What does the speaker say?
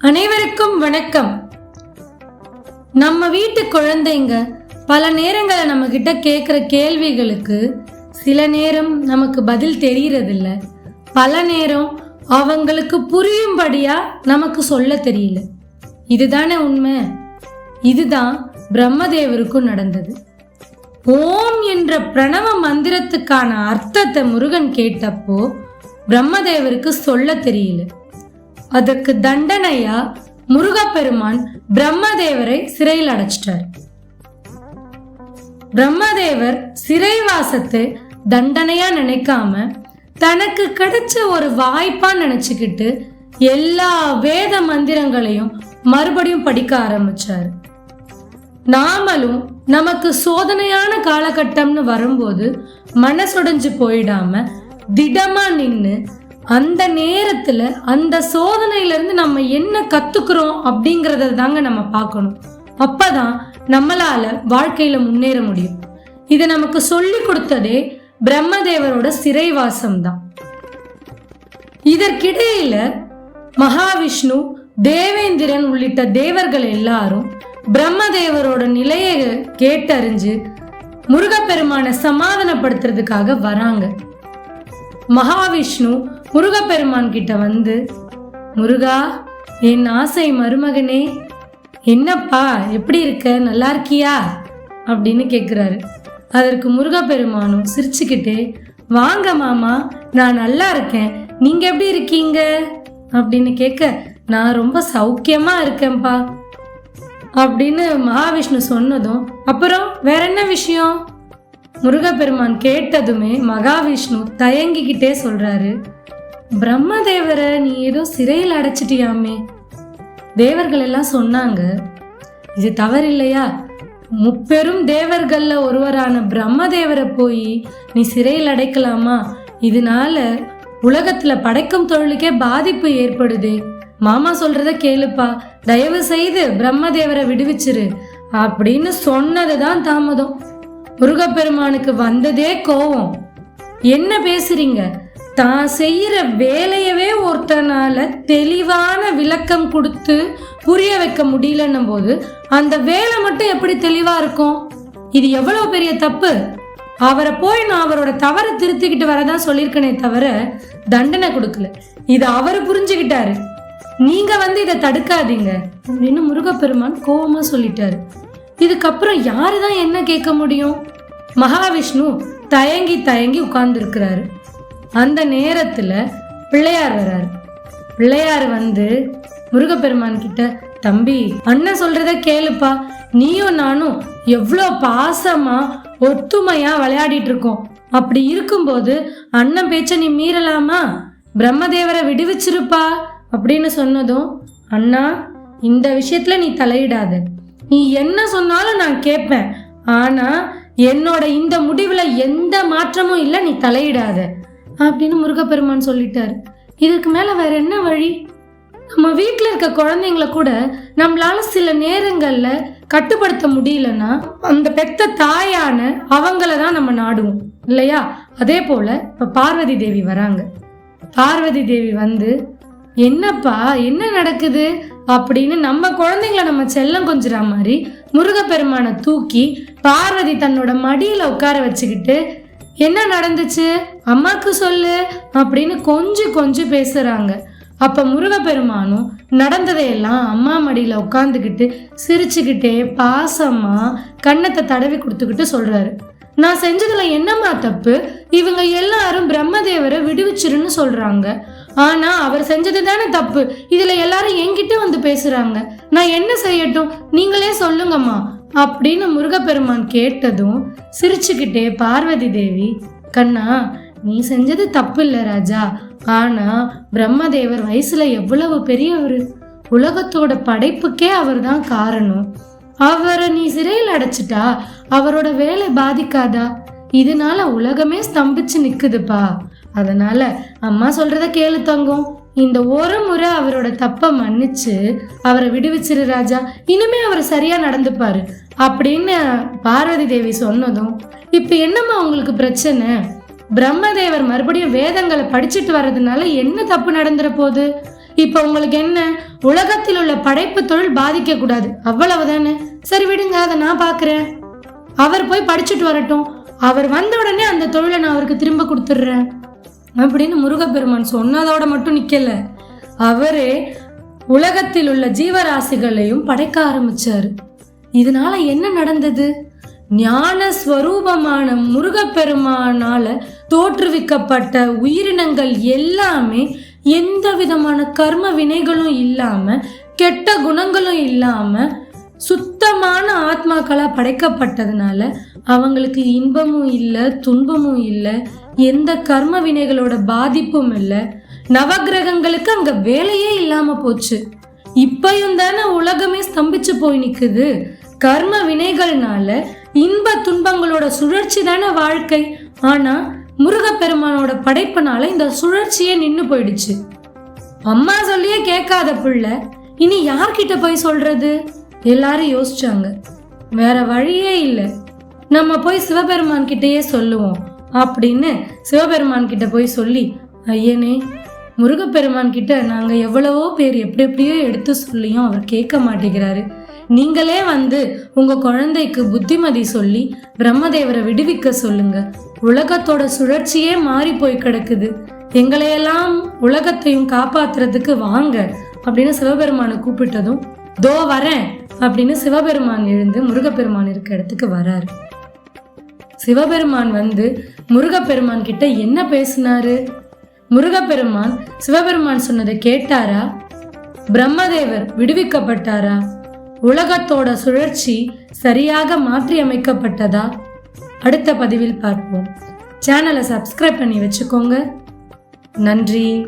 அனைவருக்கும் வணக்கம். நம்ம வீட்டு குழந்தைங்க பல நேரங்களை நம்ம கிட்ட கேட்குற கேள்விகளுக்கு சில நேரம் நமக்கு பதில் தெரியறதில்ல. பல நேரம் அவங்களுக்கு புரியும்படியா நமக்கு சொல்ல தெரியல. இதுதானே உண்மை? இதுதான் பிரம்மதேவருக்கும் நடந்தது. ஓம் என்ற பிரணவ மந்திரத்துக்கான அர்த்தத்தை முருகன் கேட்டப்போ பிரம்மதேவருக்கு சொல்ல தெரியல. அதற்கு தண்டனையா முருகப்பெருமான் பிரம்மதேவரை சிறையில் அடைச்சிட்டார். பிரம்மதேவர் சிறைவாசத்தை தண்டனையா நினைக்காம தனக்கு கிடைச்ச ஒரு வாய்ப்பா நினைச்சுக்கிட்டு எல்லா வேத மந்திரங்களையும் மறுபடியும் படிக்க ஆரம்பிச்சாரு. நாமளும் நமக்கு சோதனையான காலகட்டம்னு வரும்போது மனசுடைஞ்சு போயிடாம திடமா நின்று அந்த நேரத்துல அந்த சோதனையில இருந்து நம்ம என்ன கத்துக்கிறோம் அப்படிங்கறத தாங்க நம்ம பார்க்கணும். அப்பதான் நம்மளால வாழ்க்கையில முன்னேற முடியும். இதை நமக்கு சொல்லி கொடுத்ததே பிரம்மதேவரோட சிறைவாசம் தான் இதற்கிடையில மகாவிஷ்ணு தேவேந்திரன் உள்ளிட்ட தேவர்கள் எல்லாரும் பிரம்மதேவரோட நிலையை கேட்டறிஞ்சு முருகப்பெருமானை சமாதானப்படுத்துறதுக்காக வராங்க. மகாவிஷ்ணு முருகப்பெருமான் கிட்ட வந்து முருகா என் ஆசை மருமகனே என்னப்பா எப்படி இருக்க? நல்லா இருக்கியா? அப்படின்னு கேட்குறாரு அதற்கு முருகப்பெருமானும் சிரிச்சுக்கிட்டே வாங்க மாமா நான் நல்லா இருக்கேன். நீங்க எப்படி இருக்கீங்க? அப்படின்னு கேட்க நான் ரொம்ப சௌக்கியமா இருக்கேன்ப்பா. அப்படின்னு மகாவிஷ்ணு சொன்னதும் அப்புறம் வேற என்ன விஷயம்? முருகப்பெருமான் கேட்டதுமே மகாவிஷ்ணு தயங்கிக்கிட்டே சொல்றாரு. பிரம்மதேவரை நீ ஏதோ சிறையில் அடைச்சிட்டியாமே. தேவர்கள் எல்லாம் சொன்னாங்க இது தவறில்லையா? முப்பெரும் தேவர்கள்ல ஒருவரான பிரம்மதேவரை போய் நீ சிறையில் அடைக்கலாமா? இதனால உலகத்துல படைக்கும் தொழிலுக்கே பாதிப்பு ஏற்படுதே. மாமா சொல்றத கேளுப்பா தயவு செய்து பிரம்மதேவரை விடுவிச்சிரு அப்படின்னு சொன்னதுதான் தாமதம். முருகப்பெருமானுக்கு வந்ததே கோவம். என்ன பேசுறீங்க? தான் செய்கிற வேலையவே ஒருத்தனால தெளிவான விளக்கம் கொடுத்து புரிய வைக்க முடியலன்னும் போது அந்த வேலை மட்டும் எப்படி தெளிவாக இருக்கும்? இது எவ்வளோ பெரிய தப்பு? அவரை போய் நான் அவரோட தவறை திருத்திக்கிட்டு வரதான் சொல்லியிருக்கனே தவிர தண்டனை கொடுக்கல. இது அவர் புரிஞ்சுக்கிட்டாரு. நீங்க வந்து இதை தடுக்காதீங்க அப்படின்னு முருகப்பெருமான் கோபமா சொல்லிட்டாரு. இதுக்கப்புறம் யாரு தான் என்ன கேட்க முடியும்? மகாவிஷ்ணு தயங்கி தயங்கி உட்கார்ந்துருக்கிறாரு. அந்த நேரத்துல பிள்ளையார் வராரு. பிள்ளையார் வந்து முருகப்பெருமான் கிட்ட தம்பி அண்ணன் சொல்றத கேளுப்பா. நீயும் நானும் எவ்வளோ பாசமா ஒத்துமையா விளையாடிட்டு இருக்கோம். அப்படி இருக்கும்போது அண்ணன் பேச்ச நீ மீறலாமா? பிரம்மதேவரை விடுவிச்சிருப்பா. அப்படின்னு சொன்னதும் அண்ணா இந்த விஷயத்துல நீ தலையிடாத. நீ என்ன சொன்னாலும் நான் கேட்பேன். ஆனா என்னோட இந்த முடிவுல எந்த மாற்றமும் இல்லை நீ தலையிடாத. அப்படின்னு முருகப்பெருமான் சொல்லிட்டார். இதுக்கு மேல வேற என்ன வழி? நம்ம வீட்டில் இருக்க குழந்தைங்கள கூட நம்மளால சில நேரங்களில் கட்டுப்படுத்த முடியலன்னா அந்த பெத்த தாயான அவங்கள தான் நம்ம நாடுவோம். இல்லையா? அதே போல இப்போ பார்வதி தேவி வராங்க. பார்வதி தேவி வந்து என்னப்பா என்ன நடக்குது? அப்படின்னு நம்ம குழந்தைங்கள நம்ம செல்லம் கொஞ்சிற மாதிரி முருகப்பெருமானை தூக்கி பார்வதி தன்னோட மடியில உட்கார வச்சுக்கிட்டு என்ன நடந்துச்சு? அம்மாக்கு சொல்லு அப்படின்னு கொஞ்சம் கொஞ்சம் பேசுறாங்க. அப்ப முருகப்பெருமானும் நடந்ததையெல்லாம் அம்மா மடியில உட்காந்துக்கிட்டு சிரிச்சுக்கிட்டே பாசமா கன்னத்தை தடவி கொடுத்துக்கிட்டு சொல்றாரு. நான் செஞ்சதுல என்னம்மா தப்பு? இவங்க எல்லாரும் பிரம்மதேவரை விடுவிச்சிருன்னு சொல்றாங்க. ஆனா அவர் செஞ்சது தானே தப்பு. இதுல எல்லாரும் என்கிட்ட வந்து பேசுறாங்க. நான் என்ன செய்யட்டும்? நீங்களே சொல்லுங்கம்மா. அப்படின்னு முருகப்பெருமான் கேட்டதும் சிரிச்சுக்கிட்டே பார்வதி தேவி கண்ணா நீ செஞ்சது தப்பு இல்லை ராஜா. ஆனா பிரம்மதேவர் வயசுல எவ்வளவு பெரியவர்? உலகத்தோட படைப்புக்கே அவர்தான் காரணம். அவரை நீ சிறையில் அடைச்சிட்டா அவரோட வேலை பாதிக்காதா? இதனால உலகமே ஸ்தம்பிச்சு நிக்குதுப்பா. அதனால அம்மா சொல்றத கேளு தங்கம். இந்த ஒரு முறை அவரோட தப்பை மன்னிச்சு அவரை விடுவிச்சிரு ராஜா. இனிமே அவர் சரியா நடந்துப்பாரு. அப்படின்னு பார்வதி தேவி சொன்னதும் இப்ப என்னம்மா உங்களுக்கு பிரச்சனை? பிரம்மதேவர் மறுபடியும் வேதங்களை படிச்சுட்டு வர்றதுனால என்ன தப்பு நடந்துற போகுது இப்ப உங்களுக்கு என்ன? உலகத்தில் உள்ள படைப்பு தொழில் பாதிக்க கூடாது அவ்வளவுதானே? சரி விடுங்க அதை நான் பாக்குறேன். அவர் போய் படிச்சுட்டு வரட்டும். அவர் வந்த உடனே அந்த தொழிலை நான் அவருக்கு திரும்ப கொடுத்துட்றேன். அப்படின்னு முருகப்பெருமான் சொன்னதோட மட்டும் நிக்கல. அவரே உலகத்தில் உள்ள ஜீவராசிகளையும் படைக்க ஆரம்பிச்சாரு. இதனால என்ன நடந்தது? ஞான ஸ்வரூபமான முருகப்பெருமானால தோற்றுவிக்கப்பட்ட உயிரினங்கள் எல்லாமே எந்த விதமான கர்ம வினைகளும் இல்லாம கெட்ட குணங்களும் இல்லாம சுத்தமான ஆத்மாக்களா படைக்கப்பட்டதுனால அவங்களுக்கு இன்பமும் இல்லை துன்பமும் இல்லை எந்த கர்ம வினைகளோட பாதிப்பும் இல்லை. நவக்கிரகங்களுக்கு அங்க வேலையே இல்லாம போச்சு. இப்பயும் தானே உலகமே ஸ்தம்பிச்சு போய் நிக்குது. கர்ம வினைகள்னால இன்ப துன்பங்களோட சுழற்சி தானே வாழ்க்கை. ஆனா முருகப்பெருமானோட படைப்புனால இந்த சுழற்சியே நின்னு போயிடுச்சு. அம்மா சொல்லியே கேட்காத பிள்ளை இனி யார்கிட்ட போய் சொல்றது? எல்லாரும் யோசிச்சாங்க. வேற வழியே இல்லை. நம்ம போய் சிவபெருமான் கிட்டேயே சொல்லுவோம். அப்படின்னு சிவபெருமான் கிட்ட போய் சொல்லி ஐயனே முருகப்பெருமான் கிட்ட நாங்க எவ்வளவோ பேர் எப்படி எப்படியோ எடுத்து சொல்லியும் அவர் கேட்க மாட்டேங்கிறாரு. நீங்களே வந்து உங்க குழந்தைக்கு புத்திமதி சொல்லி பிரம்மதேவரை விடுவிக்க சொல்லுங்க. உலகத்தோட சுழற்சியே மாறி போய் கிடக்குது. எங்களையெல்லாம் உலகத்தையும் காப்பாத்துறதுக்கு வாங்க அப்படின்னு சிவபெருமானை கூப்பிட்டதும் தோ வரேன் அப்படின்னு சிவபெருமான் எழுந்து முருகப்பெருமான் இருக்க இடத்துக்கு வராரு. சிவபெருமான் வந்து முருகப்பெருமான் கிட்ட என்ன பேசினாரு? முருகப்பெருமான் சிவபெருமான் சொன்னதை கேட்டாரா? பிரம்மதேவர் விடுவிக்கப்பட்டாரா? உலகத்தோட சுழற்சி சரியாக மாற்றி அமைக்கப்பட்டதா அடுத்த பதிவில் பார்ப்போம். சேனலை சப்ஸ்கிரைப் பண்ணி வச்சுக்கோங்க. நன்றி.